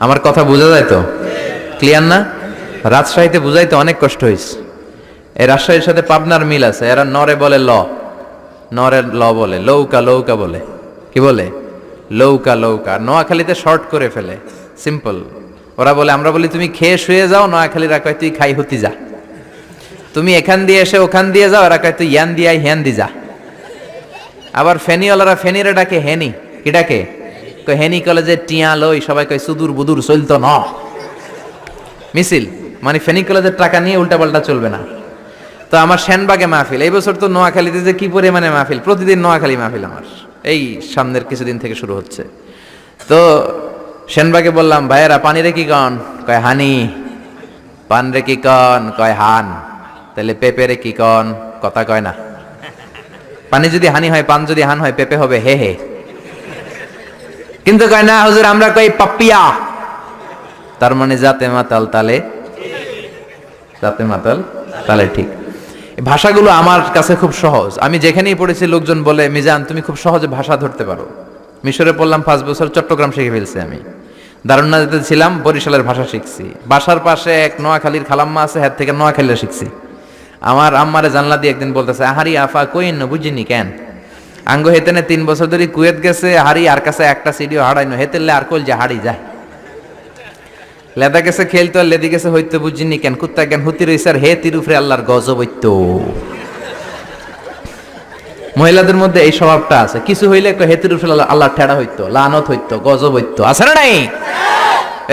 আমার কথা বোঝা যায় তো? ক্লিয়ার না? রাজশাহীতে বুঝাইতে অনেক কষ্ট হয়েছে এই রাজশাহীর সাথে পাবনার মিল আছে। এরা নরে বলে ল। নরে ল বলে। লৌকা লৌকা বলে। কি বলে? লৌকা লৌকা। নোয়াখালীতে শর্ট করে ফেলে। সিম্পল ওরা বলে, আমরা বলি, তুমি খেয়ে শুয়ে যাও। নোয়াখালীরা কয়, তুই খাই হতি যা। তুমি এখান দিয়ে এসে ওখান দিয়ে যাও। এরা কয়, তুই ইয়ান দিয়ে হ্যান দি যা। আবার ফেনিওয়ালারা ফেনিরে ডাকে, হেনি। কি ডাকে? হেনি কলেজে টিয়া লই সবাই কয়, সুদূর বুদুর চলতো ন। মিছিল মানে ফেনি কলেজের টাকা নিয়ে উল্টাপাল্টা চলবে না। তো আমার সেনবাগে মাহফিল, এই বছর তো নোয়াখালীতে যে কি পরিমাণে মাহফিল, প্রতিদিন নোয়াখালী মাহফিল আমার। এই সামনের কিছুদিন থেকে শুরু হচ্ছে। তো সেনবাগে বললাম, ভাইয়েরা, পানি রে কি কন? কয়, হানি। পান রে কি কন? কয়, হান। তাহলে পেঁপে রে কি কন? কথা কয় না। পানি যদি হানি হয়, পান যদি হান হয়, পেঁপে হবে, হে হে। কিন্তু কয়, না, হুজুর, আমরা কই পাপিয়া। তার মানে জাতে মাতাল তালে। জাতে মাতাল তালে, ঠিক। ভাষাগুলো আমার কাছে খুব সহজ। আমি যেখানেই পড়েছি, লোকজন বলে, মিজান, তুমি খুব সহজে ভাষা ধরতে পারো। মিশরে পড়লাম পাঁচ বছর, চট্টগ্রাম শিখে ফেলছি আমি। দারুণা যেতে ছিলাম, বরিশালের ভাষা শিখছি। বাসার পাশে এক নোয়াখালীর খালাম্মা আছে হ্যাঁ থেকে নোয়াখালীরা শিখছি। আমার আম্মারে জানলা দিয়ে একদিন বলতেছে, আহারি আফা কইন বুঝিনি কেন? আঙ্গ হেতেনে তিন বছর ধরে কুয়েত গেছে, হারি আর কাছে একটা সিডিও হারাইনো। হেতেলে আর কল যে হারি যায়। লেদা গেছে খেলতো আর লেদি গেছে হইতে বুঝিনি কেন, কুত্তা জ্ঞান হুতি রইছে আর হে তিরুফরে আল্লাহর গজব হইত মহিলাদের মধ্যে এই স্বভাবটা আছে। কিছু হইলে একটা হেতির উপরে আল্লাহ ঠেড়া হইতো লানত হইতো গজব হইতো আছে না নাই?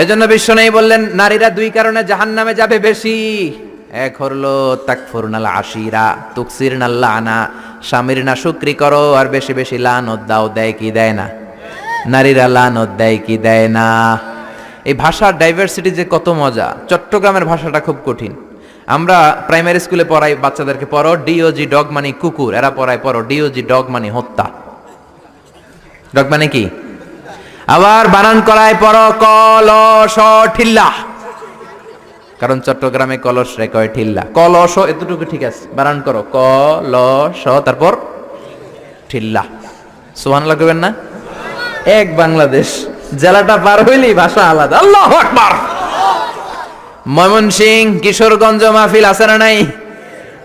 এজন্য বিশ্ব নেই বললেন, নারীরা দুই কারণে জাহান নামে যাবে বেশি। এক হলো তাকফুর নাল আশিরা তুকসির নাল্লা আনা স্বামীর না শুক্রি করো, আর বেশি বেশি লানত দাও, দেয় কি দেয় না? নারীরা লানত দেয় কি দেয় না? এই ভাষার ডাইভার্সিটি যে কত মজা। চট্টগ্রামের ভাষাটা খুব কঠিন। আমরা প্রাইমারি স্কুলে পড়াই, বাচ্চাদেরকে পড়ো ডিওজি ডগ মানে কুকুর, এরা পড়ায়, পড়ো ডিওজি ডগ মানে হত্যা। ডগ মানে কি? আবার বানান করায় পড়ো কলস ঠিল্লা। কারণ চট্টগ্রামে কলস রে কয় ঠিল্লা। কলস এতটুকু ঠিক আছে। বানান করো। কলস, তারপর ঠিল্লা। সোহান লাগবেন না? এক বাংলাদেশ। জেলাটা পার হইলেই ভাষা আলাদা। আল্লাহ আকবার। ময়মনসিং, কিশোরগঞ্জ মাহফিল আছে না নাই?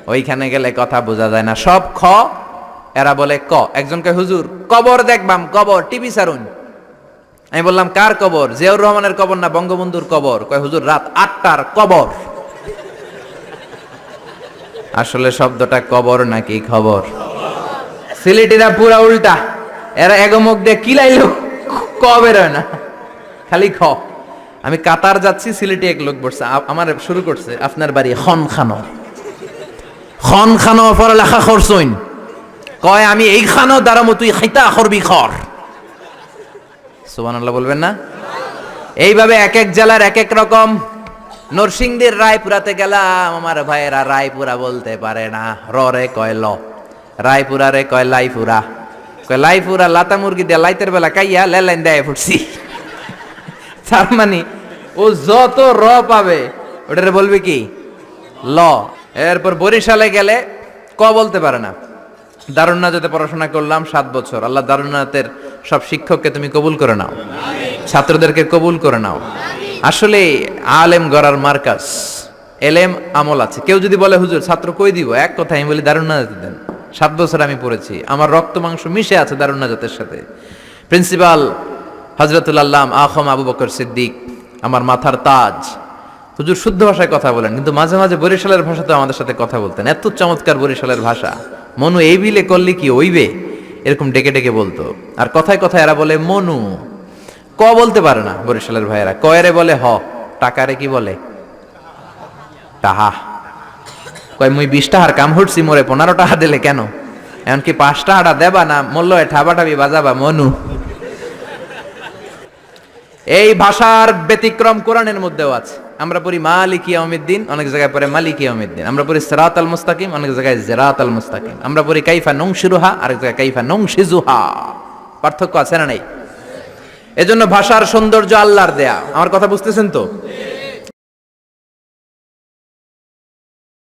ওইখানে গেলে কথা বোঝা যায় না। সব খ, এরা বলে ক। একজনকে হুজুর, কবর দেখবাম কবর, টিভি সারুন। আমি বললাম, কার কবর? জিয়াউর রহমানের কবর না বঙ্গবন্ধুর কবর? কয়, হুজুর, রাত আটটার কবর। আসলে শব্দটা কবর নাকি খবর? সিলেটিরা পুরা উল্টা। এরা এগমুখ দিয়ে কিলাইলো ক বেরোয় না? খালি খ। আমি কাতার যাচ্ছি, সিলেটে এক লোক বসছে। আমার শুরু করছে, আপনার বাড়ি খন খানো খন খানো পড়ালেখা করছইন। কয়, আমি এই খানো দ্বারা তুই খাইতা করবি খর। সুবহানাল্লাহ বলবেন না? এইভাবে এক এক জেলার এক এক রকম নরসিংদীর রায়পুরাতে গেলাম, আমার ভাইয়েরা রায়পুরা বলতে পারে না। র রে কয় ল, রায়পুরা রে কয় লাইপুরা কয় লাইপুরা লাতা মুরগি দিয়ে লাইতের বেলা কাইয়া লেলাইন দেয় ফুটছি। তার মানে ও যত র পাবে, ওটারে বলবে কি? ল। এরপর বরিশালে গেলে ক বলতে পারে না? দারুণনাথে পড়াশোনা করলাম সাত বছর। আল্লাহ দারুণনাথের সব শিক্ষককে তুমি কবুল করে নাও। ছাত্রদেরকে কবুল করে নাও। আসলে আলেম গড়ার মার্কাস এলেম আমল আছে। কেউ যদি বলে, হুজুর, ছাত্র কই দিব? এক কথা আমি বলি দারুণনাথে দেন। সাত বছর আমি পড়েছি। আমার রক্ত মাংস মিশে আছে দারুণনাথের সাথে। প্রিন্সিপাল হজরতুল আল্লাম আখম আবু বকর সিদ্দিক, আমার মাথার তাজ। হুজুর, শুদ্ধ ভাষায় কথা বলেন, কিন্তু মাঝে মাঝে বরিশালের ভাষাতে আমাদের সাথে কথা বলতেন। এত চমৎকার বরিশালের ভাষা। মনু এই বিলে করলে কি ওইবে এরকম ডেকে ডেকে বলতো। আর কথায় কথায় এরা বলে, মনু। ক বলতে পারে না বরিশালের ভাইয়েরা। কয়েরে বলে, হ। টাকারে কি বলে? টাহা। কয়, মুই বিশ টাকার কাম হটছি মোরে, পনেরো টাকা দিলে কেন? এমনকি পাঁচ টাকাটা দেবা না, মূল্য ঠাবাটাবি বাজাবা, মনু। এই ভাষার ব্যতিক্রম কোরআনের মধ্যেও আছে। আমরা পড়ি মালিক ইয়ামুদ্দিন অনেক জায়গায় পড়ে মালিক ইয়ামুদ্দিন আমরা পড়ি সেরাত আল মুস্তাকিম, অনেক জায়গায় জেরাত আল মুস্তাকিম। আমরা পড়ি কাইফা নং শিরুহা আরেক জায়গায় কাইফা নং শিজুহা পার্থক্য আছে না নাই? এজন্য ভাষার সৌন্দর্য আল্লাহর দেয়া। আমার কথা বুঝতেছেন তো?